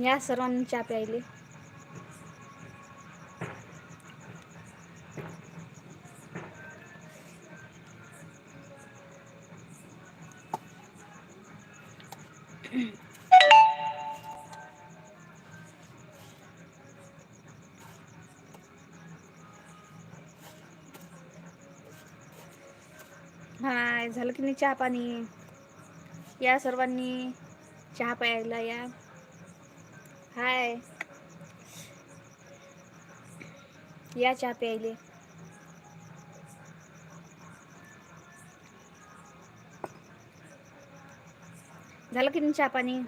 या सर्वांनी चहा प्यायले हाय झालं की नाही चहा पाणी? या सर्वांनी चहा प्यायला या. हाय. या चहा प्यायले. झालं की नाही चहा पाणी?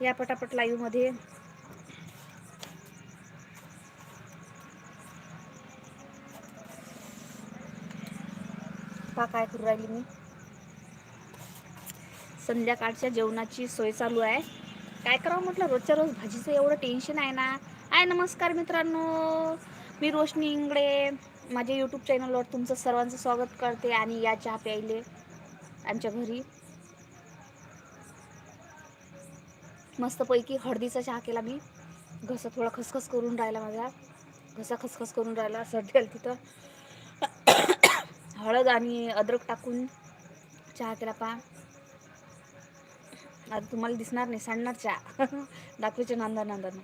या पटापट लाईव्हमध्ये. पा काय करू राहिली मी? संध्याकाळच्या जेवणाची सोय चालू आहे. काय करावं म्हटलं? रोजच्या रोज भाजीचं एवढं टेन्शन आहे ना. आय नमस्कार मित्रांनो. मी रोशनी इंगडे माझ्या यूट्यूब चॅनलवर तुमचं सर्वांचं स्वागत करते आणि या चहा प्यायले आमच्या घरी. मस्तपैकी हळदीचा चहा केला मी. घसा थोडा खसखस करून राहिला माझा. घसा खसखस करून राहिला सर्दी आली तिथं. हळद आणि अद्रक टाकून चहा केला पा आता तुम्हाला दिसणार नाही सांडणार चहा दाखवायच्या नांदा नांदानं.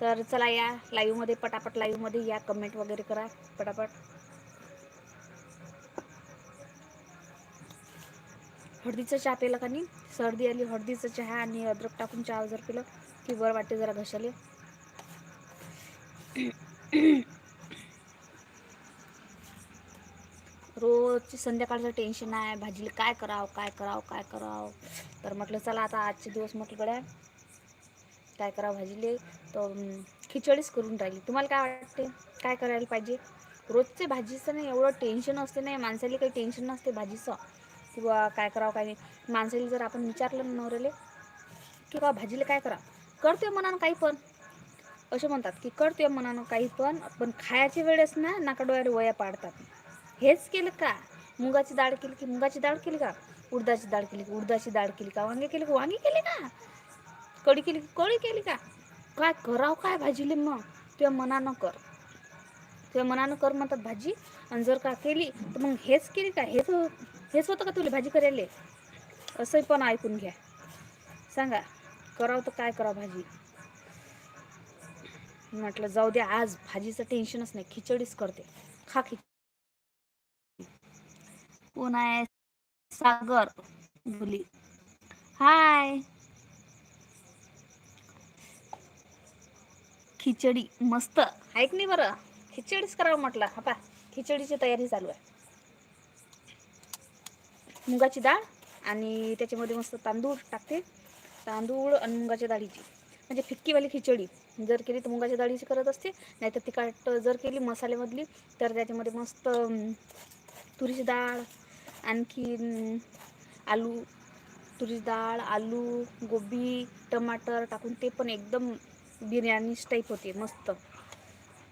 तर चला या लाईव्हमध्ये पटापट लाईव्हमध्ये या कमेंट वगैरे करा पटापट. हळदीचं चहा पेला का नाही? सर्दी आली हळदीचं चहा आणि अद्रक टाकून चहा जर पिलं की बरं वाटते जरा घशाले. रोजची संध्याकाळचं टेन्शन आहे. भाजीला काय करावं काय करावं काय करावं? तर म्हटलं चला आता आजचे दिवस म्हटलं गड्या. काय करावं भाजीले? तर खिचडीच करून राहिली. तुम्हाला काय वाटते? काय करायला पाहिजे? रोजचे भाजीचं नाही एवढं टेन्शन असते नाही. माणसाला काही टेन्शन नसते भाजीचं. किंवा काय करावं काय नाही. माणसाला जर आपण विचारलं नवऱ्याले की बा भाजीला काय करा? करते मनानं काही पण. असे म्हणतात की करते मनानं काही पण पण खायच्या वेळेस ना नाकाडोळ्या वया पाडतात. हेच केलं का? मुगाची डाळ केली की मुगाची डाळ केली का? उडदाची डाळ केली की उडदाची डाळ केली का? वांगे केली की वांगे केली का? कढी केली की कळी केली का? काय करावं काय भाजीले मग? तुझ्या मनानं कर. तुझ्या मनानं कर म्हणतात भाजी. आणि जर का केली तर मग हेच केली का? हेच हेच होतं का तुला भाजी करायला? असंही पण ऐकून घ्या. सांगा करावं तर काय करावं भाजी? म्हटलं जाऊ द्या आज भाजीचं टेन्शनच नाही खिचडीच करते. खा खिचडी. कोण आहे? सागर मुली हाय. खिचडी मस्त. ऐक नाही बरं. खिचडीच करावं म्हटलं. हा पा खिचडीची तयारी चालू आहे. मुगाची डाळ आणि त्याच्यामध्ये मस्त तांदूळ टाकते. तांदूळ आणि मुगाच्या डाळीची. म्हणजे फिक्कीवाली खिचडी. जर केली तर मुगाच्या डाळीची करत असते. नाहीतर तिखट जर केली मसाल्यामधली तर त्याच्यामध्ये मस्त तुरीची डाळ आणखी आलू तुरीची डाळ आलू गोबी टमाटर टाकून ते पण एकदम बिर्याणी टाईप होते मस्त.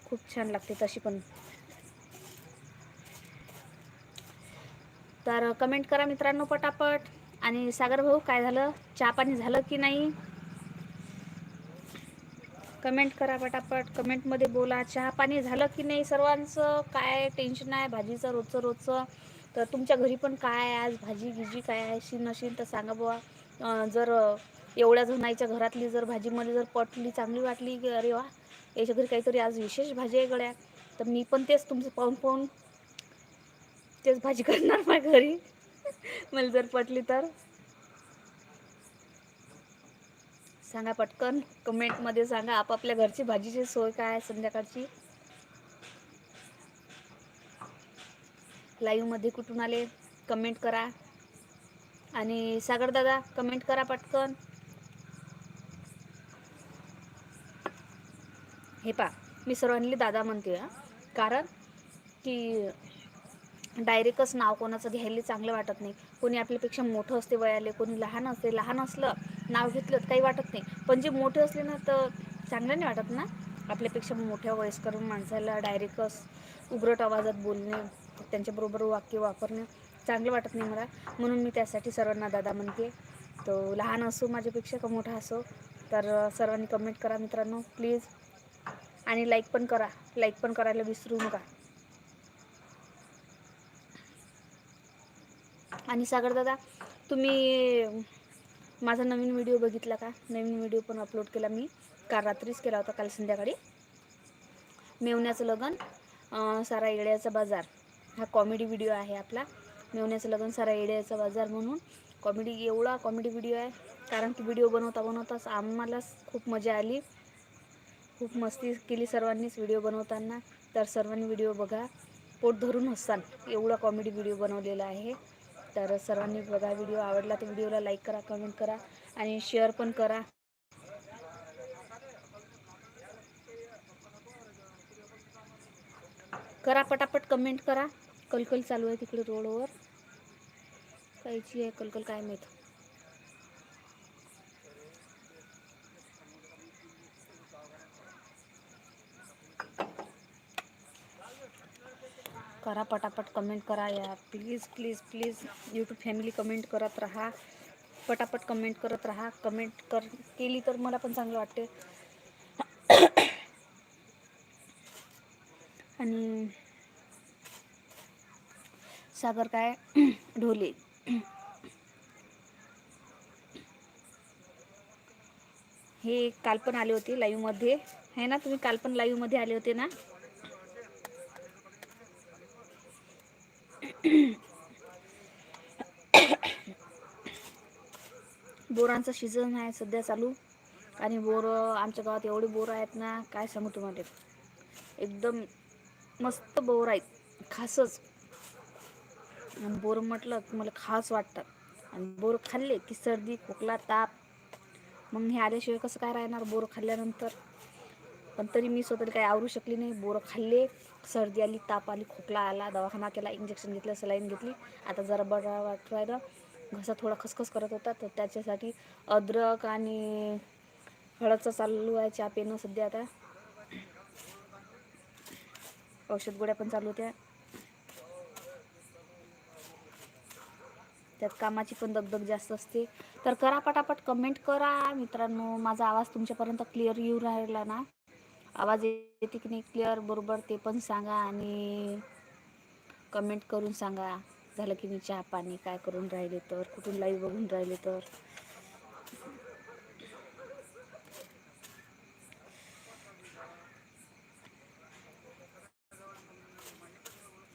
खूप छान लागते तशी पण. तर कमेंट करा मित्रांनो पटापट. आणि सागर भाऊ काय झालं? चहा पाणी झालं की नाही? कमेंट करा पटापट. कमेंटमध्ये बोला चहा पाणी झालं की नाही सर्वांचं? काय टेन्शन आहे भाजीचं रोजचं रोजचं. तर तुमच्या घरी पण काय आहे? आज भाजी गिजी काय आहे? शी नशील तर सांगा बुवा. जर एवढ्या जणांच्या घरातली जर भाजीमध्ये जर पटली चांगली वाटली की अरे वा याच्या घरी काहीतरी आज विशेष भाजी आहे गड्या. तर मी पण तेच तुमचं पाहून पाहून तेच भाजी करणार माझ्या घरी. मला जर पटली तर. सांगा पटकन. कमेंटमध्ये सांगा आपापल्या घरची भाजीची सोय काय आहे संध्याकाळची? लाईव्हमध्ये कुठून आले कमेंट करा. आणि सागर दादा कमेंट करा पटकन. हे पा मी सर्वांनी दादा म्हणते कारण की डायरेक्टच नाव कोणाचं घ्यायला चांगलं वाटत नाही. कोणी आपल्यापेक्षा मोठं असते वयाले कोणी लहान असते लहान असलं नाव घेतलं तर काही वाटत नाही. पण जे मोठे असले ना तर चांगलं नाही वाटत ना? आपल्यापेक्षा मोठ्या वयस्कर माणसाला डायरेक्टच उग्रट आवाजात बोलणे. त्यांच्याबरोबर वाक्य वापरणं चांगलं वाटत नाही मला. म्हणून मी त्यासाठी सर्वांना दादा म्हणते तो लहान असो माझ्यापेक्षा का मोठा असो तर सर्वांनी कमेंट करा मित्रांनो प्लीज आणि लाईक पण करा. लाईक पण करायला विसरू नका. आणि सागर दादा तुम्ही माझा नवीन व्हिडिओ बघितला का? नवीन व्हिडिओ पण अपलोड केला मी. काल रात्रीच केला होता काल संध्याकाळी. मेवण्याचं लगन सारा येड्याचा बाजार. हा कॉमेडी व्हिडिओ आहे आपला. मेवण्याचं लग्न सारा येड्याचा बाजार म्हणून. कॉमेडी एवढा कॉमेडी व्हिडिओ आहे. कारण की व्हिडिओ बनवता बनवताच आम्हालाच खूप मजा आली. खूप मस्ती केली सर्वांनीच व्हिडिओ बनवताना. तर सर्वांनी व्हिडिओ बघा. पोट धरून हसाल. एवढा कॉमेडी व्हिडिओ बनवलेला आहे. तर सर्वांनी बघा व्हिडिओ आवडला तर व्हिडिओला लाईक करा कमेंट करा आणि शेअर पण करा. करा, पटापट कमेंट करा. कलकल चालू आहे तिकडे रोडवर. कायची आहे, कलकल काय माहीत. करा, पटापट कमेंट करा या. Please please please YouTube family comment करत राहा. पटापट कमेंट करत राहा. कमेंट कर, केली तर मला पण चांगलं वाटते आणि सागर काय? ढोले. हे काल पण आले होते लाईव्हमध्ये आहे ना? तुम्ही काल पण लाईव्हमध्ये आले होते ना? बोरांचं सीझन आहे सध्या चालू. आणि बोर आमच्या गावात एवढे बोर आहेत ना काय सांगू तुम्हाला? एकदम मस्त बोर आहेत. खासच. आणि बोर म्हटलं की मला खास वाटतात आणि बोर खाल्ले की सर्दी खोकला ताप. मग हे आल्याशिवाय कसं काय राहणार बोर खाल्ल्यानंतर? पण तरी मी स्वतःला काही आवरू शकली नाही. बोरं खाल्ले सर्दी आली ताप आली खोकला आला दवाखाना केला इंजेक्शन घेतलं सलाईन घेतली. आता जरा बरं वाटू राहिलं घसा थोडा खसखस करत होता. तर त्याच्यासाठी अद्रक आणि हळदचं चालू आहे चहा पेनं सध्या आता. औषध गोळ्या पण चालू होत्या. त्यात कामाची पण दगदग जास्त असते. तर करा पटापट कमेंट करा मित्रांनो. माझा आवाज तुमच्यापर्यंत क्लिअर येऊ राहिला ना? आवाज येते की नाही क्लिअर बरोबर ते पण सांगा आणि कमेंट करून सांगा. झालं की मी चहा पाणी? काय करून राहिले तर? कुठून लाईव्ह बघून राहिले तर?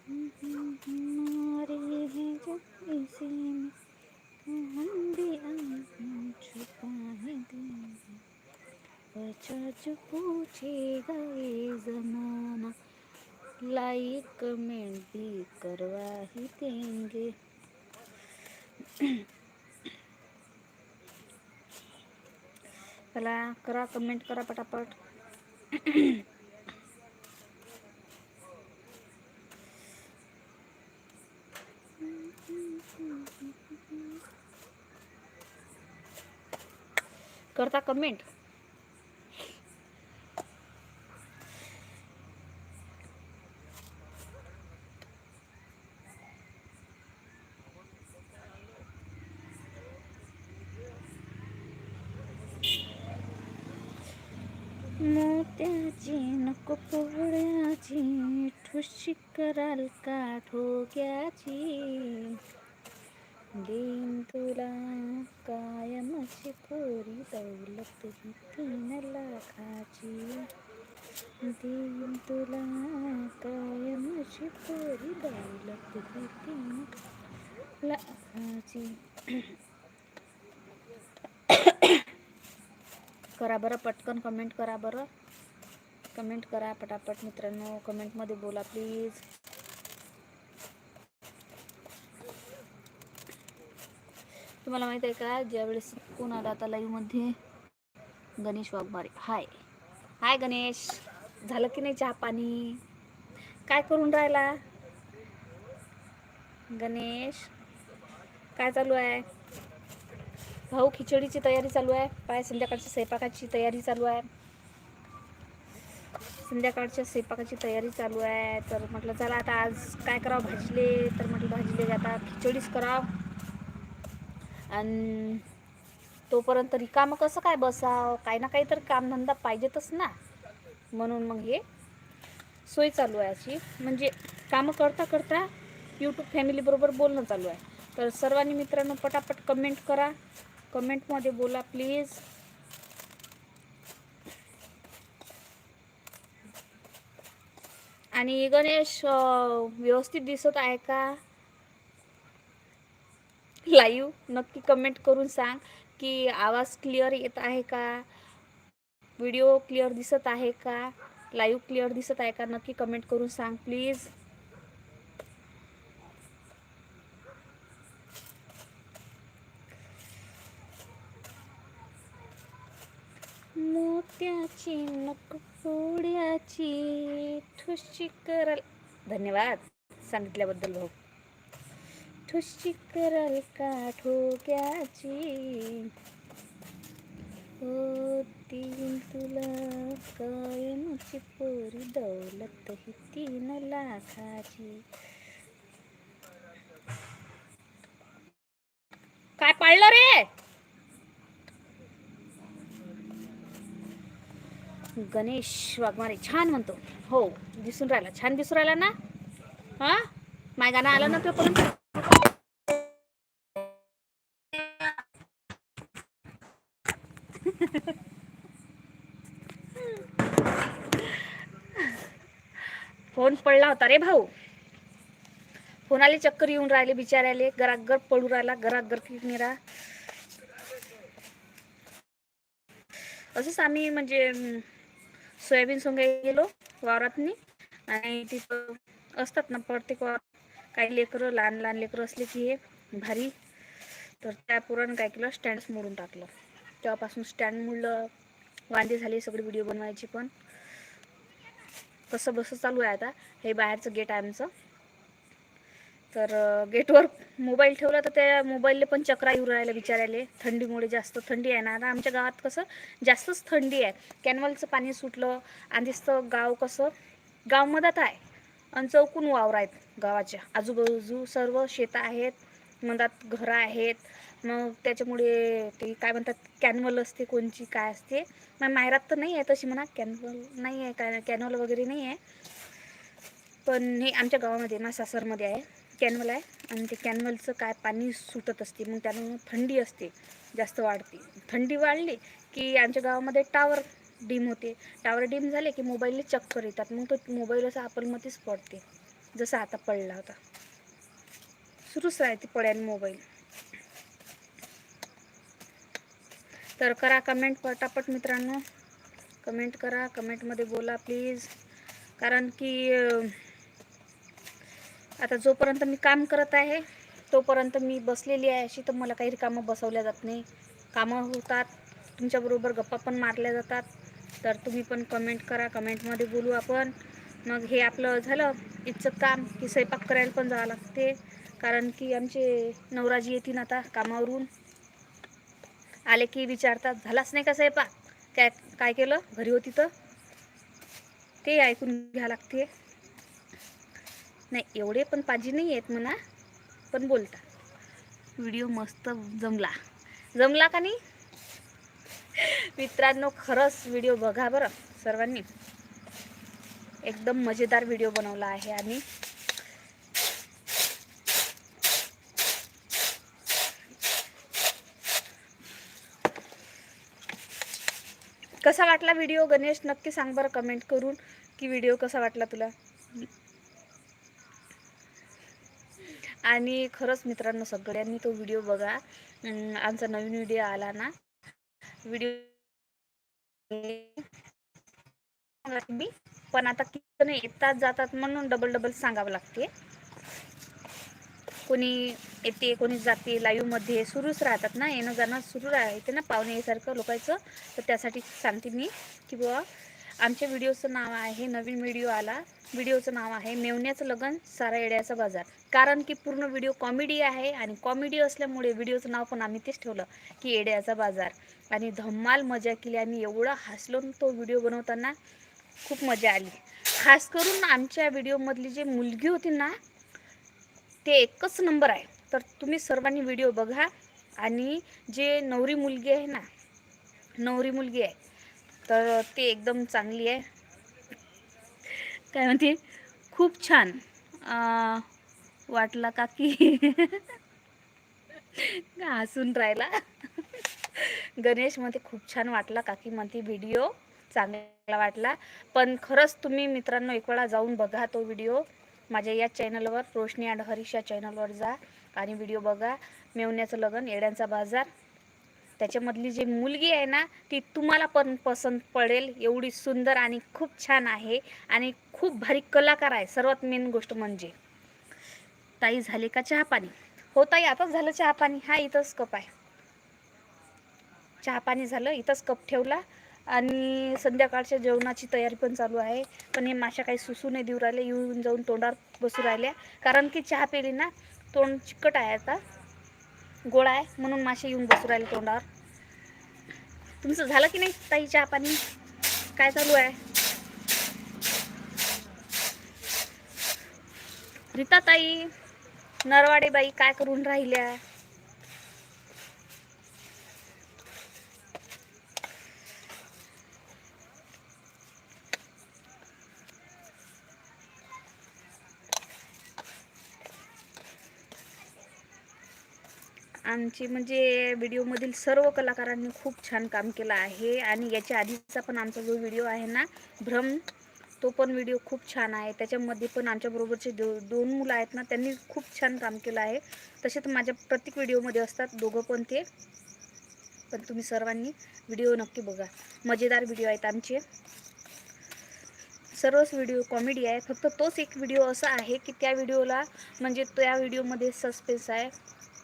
हमारे हम भी देंगे पूछेगा ये जमाना लाइक कमेंट भी करवा ही देंगे चला करा कमेंट करा पटापट. करता कमेंट मोत्याची नको पोळ्याची ठुशी कराल का ठोक्याची? देईन तुला कायमची पोरी दौलत ही तीन लाखाची. देईन तुला कायमची पोरी दौलत ही तीन लाखाची. करा बरं पटकन कमेंट करा बरं. कमेंट करा पटापट मित्रांनो. कमेंटमध्ये बोला प्लीज तुम्हाला माहीत आहे का? ज्यावेळेस कोण आला आता लाईव्हमध्ये गणेश वाघमारे. हाय. हाय गणेश. झालं की नाही चहा पाणी? काय करून राहिला? गणेश काय चालू आहे? भाऊ खिचडीची तयारी चालू आहे. पाय संध्याकाळच्या स्वयंपाकाची तयारी चालू आहे. संध्याकाळच्या स्वयंपाकाची तयारी चालू आहे. तर म्हटलं चला आता आज काय करावं? भाजीले तर म्हटलं भाजीले आता खिचडीच करावं. आणि तोपर्यंत रिकामं कसं काय बसाव? काही ना काही तर कामधंदा पाहिजेतच ना. म्हणून मग हे सोय चालू आहे अशी. म्हणजे कामं करता करता यूट्यूब फॅमिलीबरोबर बोलणं चालू आहे. तर सर्वांनी मित्रांनो पटापट कमेंट करा. कमेंटमध्ये बोला प्लीज आणि गणेश व्यवस्थित दिसत आहे का? लाईव्ह नक्की कमेंट करून सांग की आवाज क्लिअर येत आहे का? व्हिडिओ क्लिअर दिसत आहे का? लाईव्ह क्लिअर दिसत आहे का? नक्की कमेंट करून सांग प्लीज मोत्याची नकपोड्याची ठुशी करल. धन्यवाद. सांगितल्याबद्दल भाऊ ठुशी करल का ठोक्याची होती तुला कायमची पोरी दौलत ही तीन लाखाची. काय पाळलं रे? गणेश वाघमारे छान म्हणतो. हो दिसून राहिला छान दिसून राहिला ना? हा? माय गाणं आलं ना तुझ्यापर्यंत फोन पडला होता रे भाऊ. फोनाले चक्कर येऊन राहिले बिचाऱ्याले. गरागर पडू राहिला गरागर किरा असंच आम्ही म्हणजे सोयाबीन सोंगाय गेलो वावरातनी. आणि तिथं असतात ना प्रत्येक काही लेकरं लहान लहान लेकरं असले की हे भारी. तर त्या पुरण काय केलं? स्टँड्स मोडून टाकलं. तेव्हापासून स्टँड मुलं वांदे झाले सगळे व्हिडिओ बनवायची पण. कसं बसं चालू आहे आता. हे बाहेरचं गेट आहे आमचं. तर गेटवर मोबाईल ठेवला तर त्या मोबाईलला पण चक्रा येऊ राहिला विचारायला थंडीमुळे जास्त थंडी आहे ना. आता आमच्या गावात कसं जास्तच थंडी आहे. कॅनवलचं पाणी सुटलं. आणि दिसतं गाव कसं गाव मधात आहे. आणि चौकून वावर आहेत गावाच्या. आजूबाजू सर्व शेतं आहेत. मधात घरं आहेत. मग त्याच्यामुळे ते काय म्हणतात कॅनवल असते कोणची काय असते. मग माहेरात तर नाही आहे तशी म्हणा कॅनवल नाही आहे काय कॅनवल वगैरे नाही आहे पण हे आमच्या गावामध्ये माझ्या सासरमध्ये आहे कॅनवल आहे. आणि ते कॅनवलचं काय पाणी सुटत असते मग त्यानं थंडी असते जास्त वाढते. थंडी वाढली की आमच्या गावामध्ये टावर डिम होते. टावर डिम झाले की मोबाईलला चक्कर येतात. मग तो मोबाईल असा आपलमध्येच पडते. जसा आता पडला होता. सुरूच राहते पड्याने मोबाईल तर करा कमेंट पटापट मित्रांनो. कमेंट करा कमेंटमध्ये बोला प्लीज कारण की आता जोपर्यंत मी काम करत आहे तोपर्यंत मी बसलेली आहे अशी तर मला काही कामं बसवल्या जात नाही. कामं होतात तुमच्याबरोबर गप्पा पण मारल्या जातात. तर तुम्ही पण कमेंट करा कमेंटमध्ये बोलू आपण. मग हे आपलं झालं इथचं काम की स्वयंपाक करायला पण जावं लागते. कारण की आमचे नवराजी येतील आता कामावरून. आले की विचारतात झालाच नाही का स्वयंपाक? काय काय केलं? घरी होती तर? ते ऐकून घ्या लागते. नाही एवढे पण पाजी नाही आहेत म्हणा पण बोलता व्हिडिओ मस्त जमला. जमला का नाही? मित्रांनो खरंच व्हिडिओ बघा बरं सर्वांनी. एकदम मजेदार व्हिडिओ बनवला आहे आम्ही. कसा वाटला व्हिडिओ गणेश नक्की सांग बरं कमेंट करून की व्हिडिओ कसा वाटला तुला? आणि खरंच मित्रांनो सगळ्यांनी तो व्हिडिओ बघा. आमचा नवीन व्हिडिओ आला ना. व्हिडिओ पण आता किती येतात जातात म्हणून डबल डबल सांगावं लागते. कोणी येते कोणी जाते लाईव्हमध्ये सुरूच राहतात ना येणं जाणं सुरू राहते ना पाहुणे यासारखं लोकांचं. तर त्यासाठी सांगते मी की बुवा आमच्या व्हिडिओचं नाव आहे नवीन व्हिडिओ आला. व्हिडिओचं नाव आहे मेवण्याचं लगन सारा येड्याचा बाजार. कारण की पूर्ण व्हिडिओ कॉमेडी आहे आणि कॉमेडी असल्यामुळे व्हिडिओचं नाव पण आम्ही तेच ठेवलं की येड्याचा बाजार. आणि धम्माल मजा केली आम्ही एवढा हसलो तो व्हिडिओ बनवताना खूप मजा आली. खास करून आमच्या व्हिडिओमधली जी मुलगी होती ना ते एकच नंबर आहे. तर तुम्ही सर्वांनी व्हिडिओ बघा आणि जे नवरी मुलगी आहे ना नवरी मुलगी आहे तर ती एकदम चांगली आहे. काय म्हणते? खूप छान. वाटला का की हसून राहिला? गणेश म्हणते खूप छान वाटला काकी म्हणते व्हिडिओ. चांगला वाटला. पण खरंच तुम्ही मित्रांनो एक वेळा जाऊन बघा तो व्हिडिओ. माझ्या या चॅनलवर रोशनी अँड हरीश या चॅनलवर जा आणि व्हिडिओ बघा. मेवण्याचं लगन येड्यांचा बाजार. त्याच्यामधली जी मुलगी आहे ना ती तुम्हाला पण पसंत पडेल. एवढी सुंदर आणि खूप छान आहे आणि खूप भारी कलाकार आहे. सर्वात मेन गोष्ट म्हणजे. ताई झाले का चहा पाणी हो ताई आताच झालं चहा पाणी हा इथंच कप आहे. चहा पाणी झालं इथंच कप ठेवला. आणि संध्याकाळच्या जेवणाची तयारी पण चालू आहे. पण हे माशा काही सुसू नाही देऊ राहिले येऊन जाऊन तोंडावर बसू राहिल्या कारण की चहा पेली ना तोंड चिकट आहे आता. गोळा आहे म्हणून मासे येऊन बसू राहिले तोंडावर. तुमचं झालं की नाही ताई चहा पाणी? काय चालू आहे? रीता ताई नरवाडे बाई काय करून राहिल्या? आमची म्हणजे व्हिडिओमधील सर्व कलाकारांनी खूप छान काम केलं आहे आणि याच्या आधीचा पण आमचा जो व्हिडिओ आहे ना भ्रम तो पण व्हिडिओ खूप छान आहे. त्याच्यामध्ये पण आमच्याबरोबरचे दो दोन मुलं आहेत ना त्यांनी खूप छान काम केलं आहे. तसे तर माझ्या प्रत्येक व्हिडिओमध्ये असतात दोघं पण ते. पण तुम्ही सर्वांनी व्हिडिओ नक्की बघा. मजेदार व्हिडिओ आहेत आमचे. सर्वच व्हिडिओ कॉमेडी आहे. फक्त तोच एक व्हिडिओ असा आहे की त्या व्हिडिओला म्हणजे त्या व्हिडिओमध्ये सस्पेन्स आहे.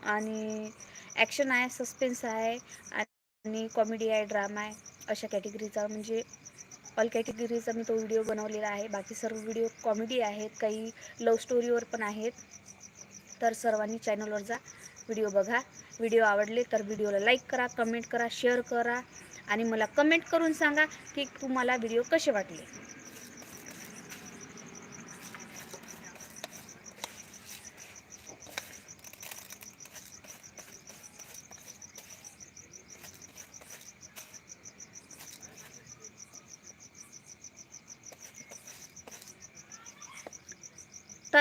आणि ॲक्शन आहे सस्पेन्स आहे आणि कॉमेडी आहे ड्रामा आहे अशा कॅटेगरीचा म्हणजे ऑल कॅटेगरीचा मी तो व्हिडिओ बनवलेला आहे. बाकी सर्व व्हिडिओ कॉमेडी आहेत काही लव स्टोरीवर पण आहेत. तर सर्वांनी चॅनलवर जा व्हिडिओ बघा. व्हिडिओ आवडले तर व्हिडिओला लाईक करा कमेंट करा शेअर करा आणि मला कमेंट करून सांगा की तुम्हाला व्हिडिओ कसे वाटले.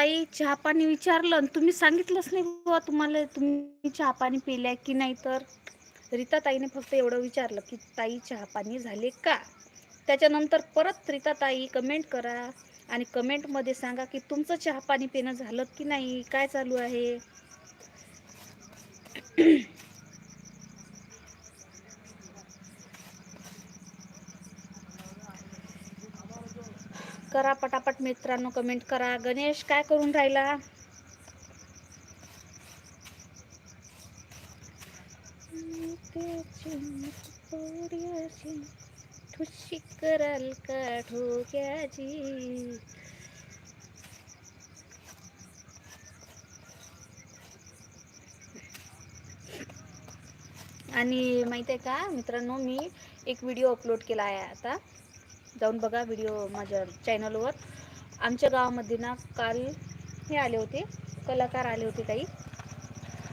ताई चहा पाणी विचारलं आणि तुम्ही सांगितलंच नाही बुवा तुम्हाला तुम्ही चहा पाणी पिल्या की नाही तर? रीता ताईने फक्त एवढं विचारलं की ताई चहा पाणी झाले का? त्याच्यानंतर परत रीता ताई कमेंट करा आणि कमेंटमध्ये सांगा की तुमचं चहा पाणी पिणं झालं की नाही? काय चालू आहे? करा पटापट मित्रांनो कमेंट करा. गणेश काय करून राहिला? ठुशी कराल का ठोक्याची आणि माहिती आहे का मित्रांनो मी एक व्हिडिओ अपलोड केला आहे आता. जाऊन बघा व्हिडिओ माझ्या चॅनलवर आमच्या गावामध्ये ना काल हे आले होते कलाकार आले होते काही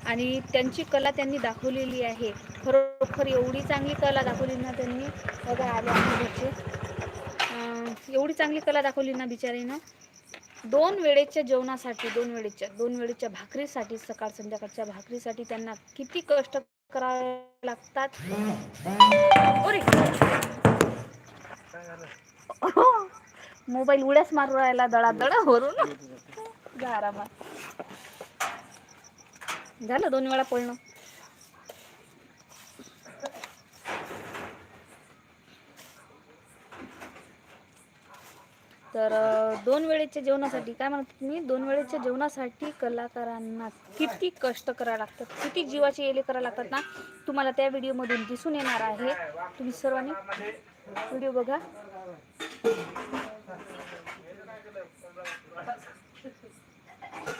आणि त्यांची कला त्यांनी दाखवलेली आहे. खरोखर एवढी चांगली कला दाखवली ना त्यांनी. बघा आले आमच्या घरचे एवढी चांगली कला दाखवली ना बिचारीनं. दोन वेळेच्या जेवणासाठी दोन वेळेच्या दोन वेळेच्या भाकरीसाठी सकाळ संध्याकाळच्या भाकरीसाठी त्यांना किती कष्ट करावे लागतात. अरे मोबाईल उड्याच मारू राहिला दडा दडा भरून झालं दोन वेळा पळणं. तर दोन वेळेच्या जेवणासाठी काय म्हणत तुम्ही? दोन वेळेच्या जेवणासाठी कलाकारांना किती कष्ट करावे लागतात किती जीवाचे येले करावे लागतात ना? तुम्हाला त्या व्हिडिओमधून दिसून येणार आहे. तुम्ही सर्वांनी व्हिडिओ बघा.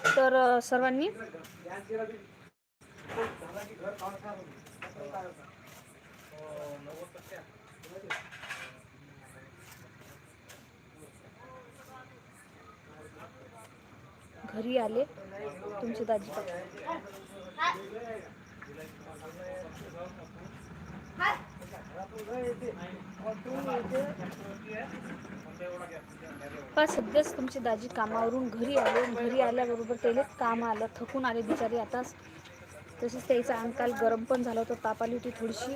तर सर्वांनी घरी आले. तुमची दाजी पा सध्याच तुमची दाजी कामावरून घरी आले. घरी आल्याबरोबर त्याले काम आलं थकून आले बिचारी आता. तसेच त्याचा अंग काल गरम पण झाला होता. ताप आली होती थोडीशी.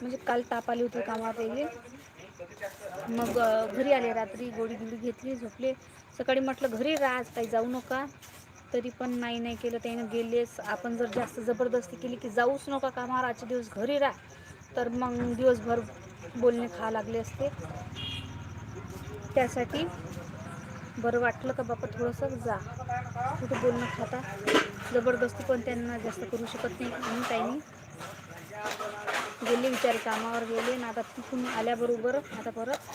म्हणजे काल ताप आली होती कामात येईल मग घरी आले रात्री गोडी गिडी घेतली झोपले. सकाळी म्हटलं घरी राहा आज काही जाऊ नका. तरी पण नाही नाही केलं. त्याने गेलेच. आपण जर जास्त जबरदस्ती केली की जाऊच नका कामावर आजचे दिवस घरी राहा. तर मग दिवसभर बोलणे खा लागले असते. त्यासाठी बरं वाटलं का बापा थोडंसं? जा. कुठं बोलणं खाता. जबरदस्ती पण त्यांना जास्त करू शकत नाही म्हणून त्यांनी गेले विचार कामावर गेले ना आता तिथून आल्याबरोबर आता परत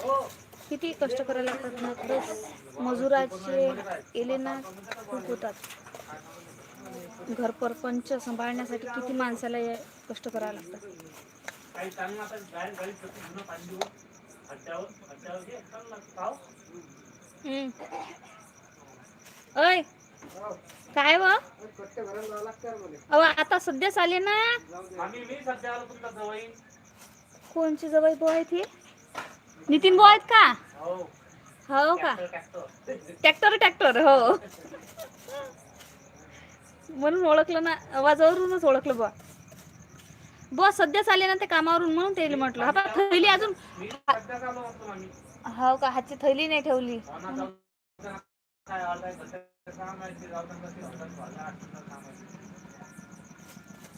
किती कष्ट करायला लागतात ना खरंच मजुराचे येले ना खूप होतात. घर परपंच सांभाळण्यासाठी किती माणसाला कष्ट करायला लागतात. हम्म. अय काय व? अहो आता सध्याच आले ना कोणची जवळ बो आहेत ही नितीन बो आहेत का? हो. का? Tractor tractor. हो. म्हणून ओळखलं ना आवाजावरूनच ओळखलं बुवा बुवा सध्याच आले ना ते कामावरून म्हणून ते म्हटलं. हा बा, थैली अजून हो का? हातची थैली नाही ठेवली.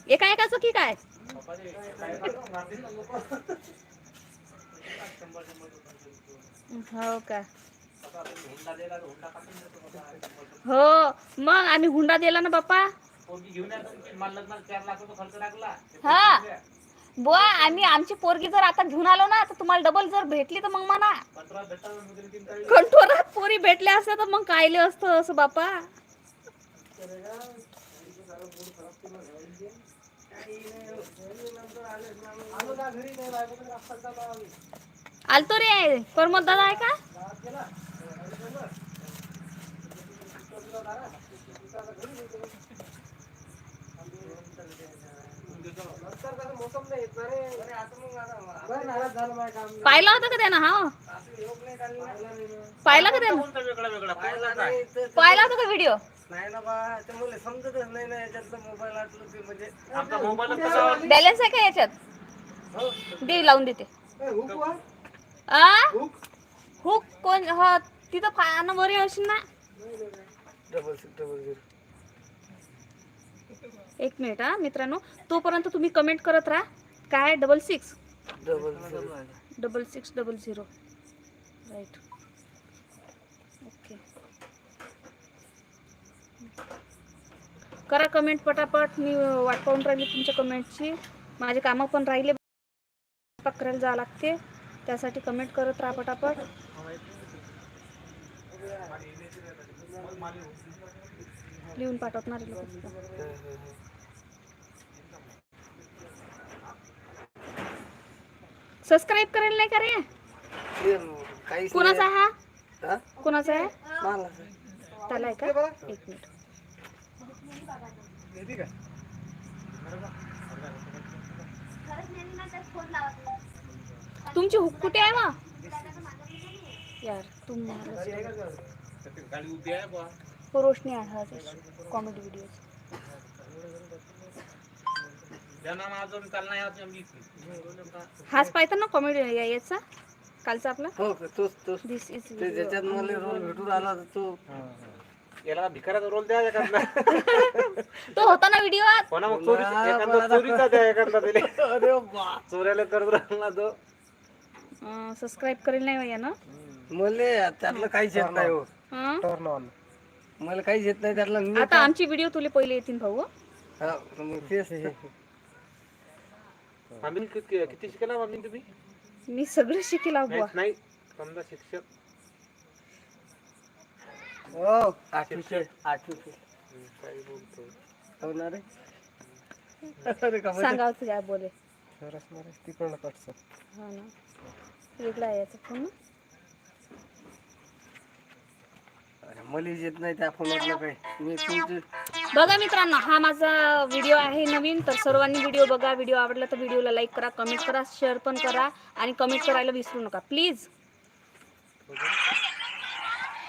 एका एकाचं की काय? हो का? हो मग आम्ही हुंडा दिला ना बाप्पा? हा. बुवा आम्ही आमची पोरगी जर आता घेऊन आलो ना तर तुम्हाला डबल जर भेटली तर मग म्हणा. कंठोरात पोरी भेटल्या असत्या तर मग कायले असतं असं बापा? आलतो रे परमत दादा आहे का? पाहिला होता का त्यानं? हा? पाहिला का त्यानं? पाहिला होता का व्हिडिओ नाही ना बा ते मुले समजतच नाही ना याच्यातलं मोबाईल आटलं ते म्हणजे बॅलन्स आहे का याच्यात? दे लावून देते. आ? हुक कोण हा तिथं पायानं बरी असेल ना? डबल डबल झिरो एक मिनिट हा मित्रांनो. तोपर्यंत तुम्ही कमेंट करत राहा. काय double six double six double zero right okay करा कमेंट पटापट. मी वाट पाहून राहिली तुमच्या कमेंटची माझे कामं पण राहिले. करायला जावं लागते. त्यासाठी कमेंट करत राहा पटापट. लिहून पाठवणार सबस्क्राईब करेल नाही का रे? कोणाचा हा? कुणाचा कोणाचा आहे त्याला आहे का? एक मिनिट. तुमची हुक कुठे आहे वा यार तुम रोशनी आढळते कॉमेडी व्हिडिओ हाच पाहता ना कॉमेडी याचा? कालचा आपला? हो दिस इज ते ज्याच्यात मला रोल भेटून आला तो. याला भिकाऱ्याचा रोल द्या एखादा. तो होता ना व्हिडिओ कोणा मग चोरी एखादा चोरीचा द्या एखादा दिले अरे बा चोऱ्याला करत राहिला तो. सबस्क्राईब करेल नाही या ना मले त्यातलं काहीच येत नाही हो. मला काहीच येत नाही त्यातलं मी आता आमची व्हिडिओ तुले पहिले येतील भाऊ हं? हा, मग तेच किती किती शिकला आम्ही तुम्ही? मी सगळं शिकेल बुवा. नाही समजा शिक्षक. हो आठवीचे आठवीचे. हम्म, काय बोलतो. हो ना रे अरे का सांगावं तुझ्या बोले. तिकडनं कटचं हा ना. वेगळा आहे याचा फोन अरे मला येत नाही त्या फोनातलं काही. मी तुमचे बघा मित्रांनो हा माझा व्हिडिओ आहे नवीन तर सर्वांनी व्हिडिओ बघा. व्हिडिओ आवडला तर व्हिडिओला लाईक करा कमेंट करा शेअर पण करा आणि कमेंट करायला विसरू नका. प्लीज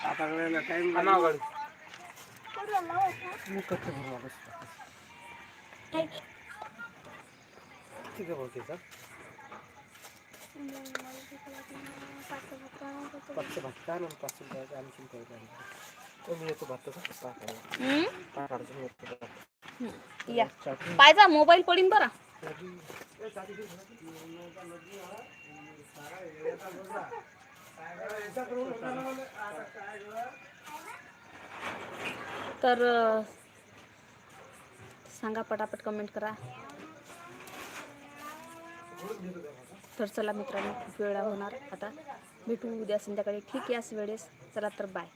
आता वेळेला टाइम आणा गाडी ठीक आहे भाऊ त्याचा पाचशे भात काय ना पाचशे भात आणखीन काही काय मी येतो भात मी येतो. या. पाहिजा मोबाईल पडीन बरा. तर सांगा पटापट कमेंट करा. तर चला मित्रांनो खूप वेळा होणार आता. भेटू उद्या संध्याकाळी. ठीक याच वेळेस. चला तर बाय